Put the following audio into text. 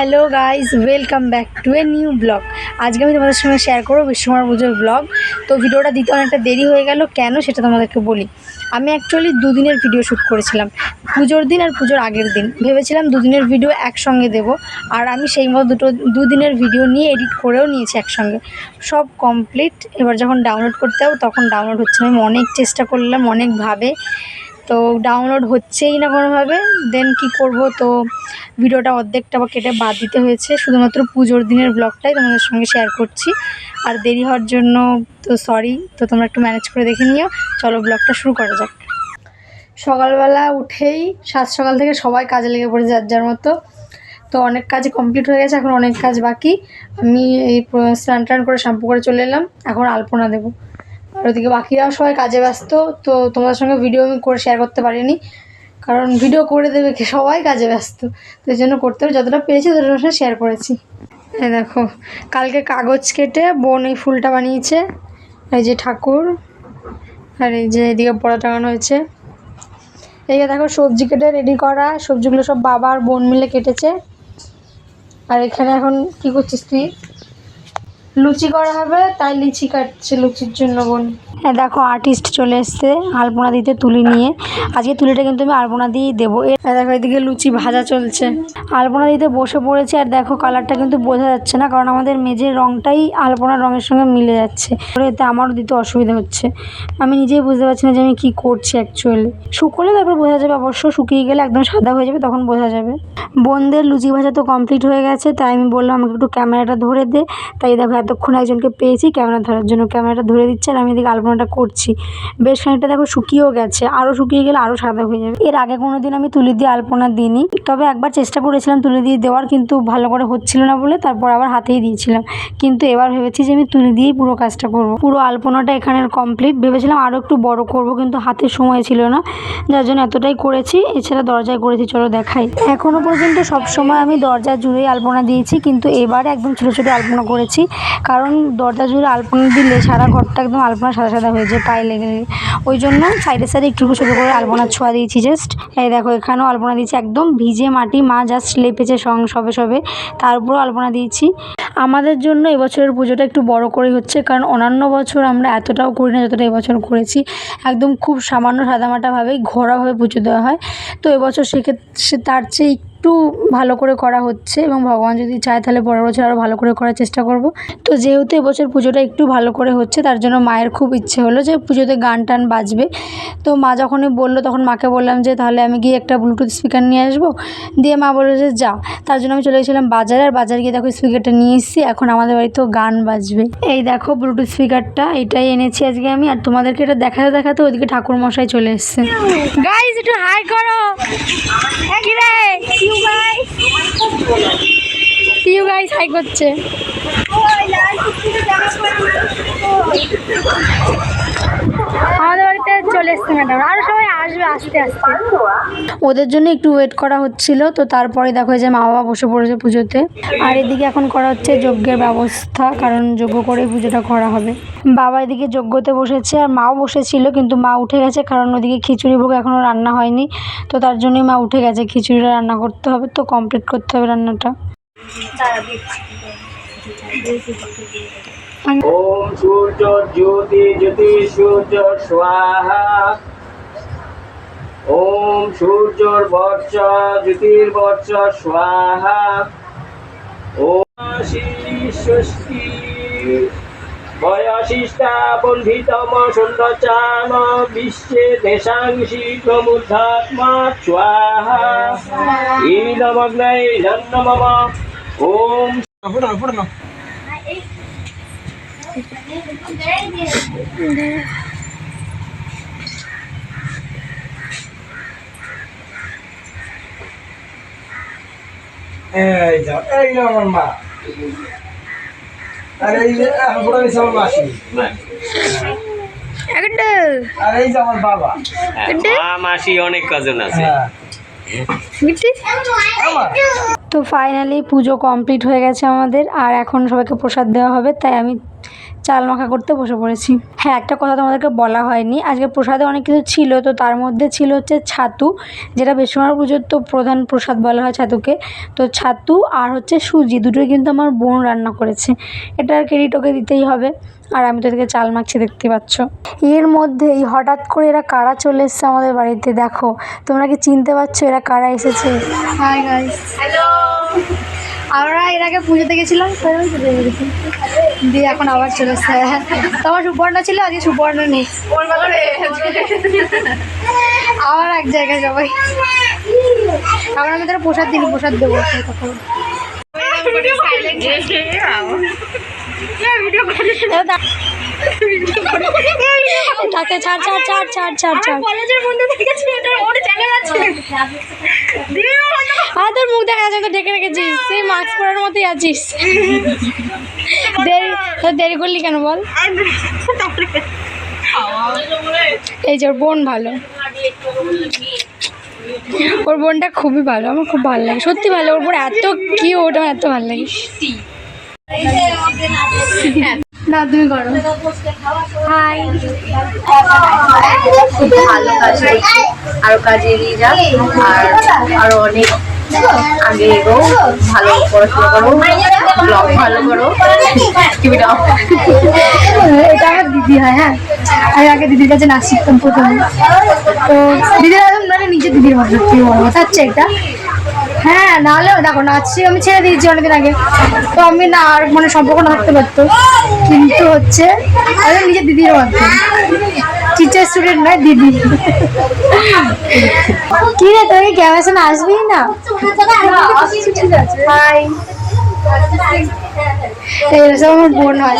Hello guys welcome back to a new blog আজকে আমি তোমাদের সঙ্গে শেয়ার করব বিশ্বকর্মা পুজোর ব্লগ তো ভিডিওটা দিতে অনেকটা দেরি হয়ে গেল। কেন সেটা তোমাদেরকে বলি। আমি অ্যাকচুয়ালি দুদিনের ভিডিও শ্যুট করেছিলাম। পুজোর দিন আর পুজোর আগের দিন। ভেবেছিলাম দুদিনের ভিডিও একসঙ্গে দেবো। আর আমি সেই মতো দুটো, দুদিনের ভিডিও নিয়ে এডিট করেও নিয়েছি একসঙ্গে। সব কমপ্লিট এবার যখন ডাউনলোড করতে হবে তখন ডাউনলোড হচ্ছে আমি অনেক চেষ্টা করলাম, অনেকভাবে। তো ডাউনলোড হচ্ছেই না কোনোভাবে দেন কি করব? তো ভিডিওটা অর্ধেকটা বা কেটে বাদ দিতে হয়েছে। শুধুমাত্র পুজোর দিনের ব্লগটাই তোমাদের সঙ্গে শেয়ার করছি। আর দেরি হওয়ার জন্য তো সরি তো তোমরা একটু ম্যানেজ করে দেখে নিও। চলো ব্লগটা শুরু করা যাক। সকালবেলা উঠেই সাত সকাল থেকে সবাই কাজে লেগে পড়েছে যার যার মতো। তো অনেক কাজ কমপ্লিট হয়ে গেছে, এখন অনেক কাজ বাকি। আমি এই স্নান টান করে শ্যাম্পু করে চলে এলাম। এখন আলপনা দেবো। আর ওদিকে বাকিরাও সবাই কাজে ব্যস্ত, তো তোমাদের সঙ্গে ভিডিও আমি করে শেয়ার করতে পারিনি। কারণ ভিডিও করে দেবে সবাই কাজে ব্যস্ত। তো এই জন্য করতে হবে, যতটা পেরেছি ততটা সঙ্গে শেয়ার করেছি। হ্যাঁ দেখো, কালকে কাগজ কেটে বোন এই ফুলটা বানিয়েছে। এই যে ঠাকুর, আর এই যে এদিকে পড়া টাঙানো হয়েছে। এই দেখো, সবজি কেটে রেডি করা। সবজিগুলো সব বাবা আর বোন মিলে কেটেছে। আর এখানে এখন কি করছিস তুই? লুচি করা হবে, তাই লিচি কাটছে লুচির জন্য বোন। হ্যাঁ দেখো আর্টিস্ট চলে এসছে, আলপনা দিতে তুলি নিয়ে। আজকে তুলিটা কিন্তু আমি আলপনা দিয়েই দেবো। এ আর দেখো এদিকে লুচি ভাজা চলছে। আলপনা দিতে বসে পড়েছে, আর দেখো কালারটা কিন্তু বোঝা যাচ্ছে না, কারণ আমাদের মেঝের রংটাই আলপনার রঙের সঙ্গে মিলে যাচ্ছে। এতে আমারও দিতে অসুবিধা হচ্ছে। আমি নিজেই বুঝতে পারছি না যে আমি কী করছি অ্যাকচুয়ালি শুকোলে তারপর বোঝা যাবে, অবশ্য শুকিয়ে গেলে একদম সাদা হয়ে যাবে, তখন বোঝা যাবে। বোনদের লুচি ভাজা তো কমপ্লিট হয়ে গেছে, তাই আমি বললাম আমাকে একটু ক্যামেরাটা ধরে দে। তাই দেখো এতক্ষণ একজনকে পেয়েছি, ক্যামেরা ধরার জন্য ক্যামেরাটা ধরে দিচ্ছে আর আমি এদিকে আলপনাটা করছি। বেশ খানিকটা দেখো শুকিয়েও গেছে আরও শুকিয়ে গেলে আরও সাদা হয়ে যাবে। এর আগে কোনো দিন আমি তুলি দিয়ে আলপনা দিইনি, তবে একবার চেষ্টা করেছিলাম তুলি দিয়ে দেওয়ার, কিন্তু ভালো করে হচ্ছিল না বলে তারপর আবার হাতেই দিয়েছিলাম। কিন্তু এবার ভেবেছি যে আমি তুলি দিয়েই পুরো কাজটা করব। পুরো আলপনাটা এখানের কমপ্লিট ভেবেছিলাম আরও একটু বড় করব, কিন্তু হাতে সময় ছিল না, যার জন্য এতটাই করেছি। এছাড়া দরজায় করেছি, চলো দেখাই। এখনও পর্যন্ত সব সময় আমি দরজা জুড়েই আলপনা দিয়েছি, কিন্তু এবারে একদম ছোটো ছোটো আলপনা করেছি। কারণ দরজা জুড়ে আলপনা দিলে সারা ঘরটা একদম আলপনা সাদা সাদা হয়ে যায় পায়ে লেগে। ওই জন্য সাইডে সাইডে একটু ছোটো করে আলপনার ছোঁয়া দিয়েছি জাস্ট এই দেখো, এখানেও আলপনা দিয়েছি একদম ভিজে মাটি, মা জাস্ট লেপেছে সং সবে সবে। তার উপরেও আলপনা দিয়েছি। আমাদের জন্য এবছরের পুজোটা একটু বড় করেই হচ্ছে, কারণ অন্যান্য বছর আমরা এতটাও করি না যতটা এবছর করেছি। একদম খুব সামান্য সাদামাটাভাবেই ঘোরাভাবে পুজো দেওয়া হয়। তো এবছর সেক্ষেত্রে তার চেয়ে একটু ভালো করে করা হচ্ছে এবং ভগবান যদি চায় তাহলে পরের বছর আরও ভালো করে করার চেষ্টা করব। তো যেহেতু এবছর পুজোটা একটু ভালো করে হচ্ছে, তার জন্য মায়ের খুব ইচ্ছে হলো যে পুজোতে গান টান বাজবে। তো মা যখনই বলল তখন মাকে বললাম যে তাহলে আমি গিয়ে একটা ব্লুটুথ স্পিকার নিয়ে আসব। দিয়ে মা বলল যে যা। তার জন্য আমি চলে গেছিলাম বাজারে, আর বাজারে গিয়ে দেখো স্পিকারটা নিয়ে এসেছি। এখন আমাদের বাড়িতেও গান বাজবে। এই দেখো ব্লুটুথ স্পিকারটা এটাই এনেছি আজকে আমি। আর তোমাদেরকে এটা দেখাতে দেখাতে ওইদিকে ঠাকুর মশাই চলে এসছে। গাইজ একটু হাই করো? কি রে পিউ গাইজ হাই করছে। আমাদের চলে এসছে ম্যাডাম আরও সবাই আসবে আস্তে আস্তে। ওদের জন্য একটু ওয়েট করা হচ্ছিল তো তারপরে দেখো এই যে মা বাবা বসে পড়েছে পুজোতে। আর এদিকে এখন করা হচ্ছে যজ্ঞের ব্যবস্থা কারণ যজ্ঞ করে পুজোটা করা হবে। বাবা এদিকে যজ্ঞতে বসেছে আর মাও বসেছিল কিন্তু মা উঠে গেছে কারণ ওদিকে খিচুড়ি ভোগ এখনও রান্না হয়নি। তো তার জন্যই মা উঠে গেছে খিচুড়িটা রান্না করতে হবে তো কমপ্লিট করতে হবে রান্নাটা। ওম সূর্য জ্যোতি জ্যোতি সূর্য স্বাহা ওম সূর্যর বর্ষ জ্যোতির বর্ষ স্বাহা ষষ্ঠী বয়শিষ্টা বন্ধিতম সুন্দচাম বিশ্বে দেশাংশি প্রমুদ্ধাত্মা স্বাহা ইদমগ্নৈ নন্নমম ওম এই যাও এই যে আমার মা। আর এই যে বড় হয়েছে আমার মাসি। আর এই যে আমার বাবা। মা মাসি অনেক কাজন আছে। তো ফাইনালি পুজো কমপ্লিট হয়ে গেছে আমাদের আর এখন সবাইকে প্রসাদ দেওয়া হবে তাই আমি চাল মাখা করতে বসে পড়েছি। হ্যাঁ একটা কথা তোমাদেরকে বলা হয়নি। আজকে প্রসাদে অনেক কিছু ছিল তো তার মধ্যে ছিল হচ্ছে ছাতু যেটা বিশ্বকর্মা পুজোর তো প্রধান প্রসাদ বলা হয় ছাতুকে। তো ছাতু আর হচ্ছে সুজি দুটোই কিন্তু আমার বোন রান্না করেছে। এটার ক্রেডিট ওকে দিতেই হবে। আর আমি তো এদিকে চাল মাখছি দেখতে পাচ্ছ। এর মধ্যেই হঠাৎ করে এরা কারা চলে এসছে আমাদের বাড়িতে দেখো। তোমরা কি চিনতে পারছ এরা কারা এসেছে? হাই গাইস হ্যালো আমরা এর আগে পুজোতে গেছিলাম দিয়ে এখন আবার চলে এসছে। তোমার সুপর্ণা ছিল? আজকে সুপর্ণা নেই। আবার এক জায়গায় সবাই আবার আমি তারা প্রসাদ দিন প্রসাদ দেবো। তখন তাকে ছাড় ছাড় ছাড় ছাড় ছাড় ছাড়। কলেজের বন্ধু দেখেছি এটা ওর চ্যানেল আছে। আর তোর মুখ দেখা যাচ্ছে তো ডেকে রেখেছিস সেই মাস্ক পরার মতোই আছিস। দেরি তোর দেরি করলি কেন বল? এই যে ওর বোন ভালো। ওর বোনটা খুবই ভালো আমার খুব ভালো লাগে। সত্যি ভালো ওর বোন এত কিউট আমার এত ভালো লাগে। না তুমি করো। হাই। খুব ভালো কাজ আরও কাজে এগিয়ে যা আর আরও অনেক আগে এগো ভালো পড়াশোনা করো ব্লগ ভালো করো। টিভিটা অফ এটা আমার দিদি হয় হ্যাঁ। আমি আগে দিদির কাছে নাচ শিখতাম প্রথমে। তো দিদির মানে নিজের দিদির মতো কথা হচ্ছে এটা। হ্যাঁ নাহলে দেখো, নাচছি, আমি ছেড়ে দিয়েছি অনেকদিন আগে। তো আমি না, আর মানে সম্পর্ক না থাকতে পারতো। কিন্তু হচ্ছে আমি নিজের দিদির মতো টিচার স্টুডেন্ট নয়, দিদি। কি রে তোকে ক্যামেরার সামনে আসবি না? হাই এই আমার বোন হয়।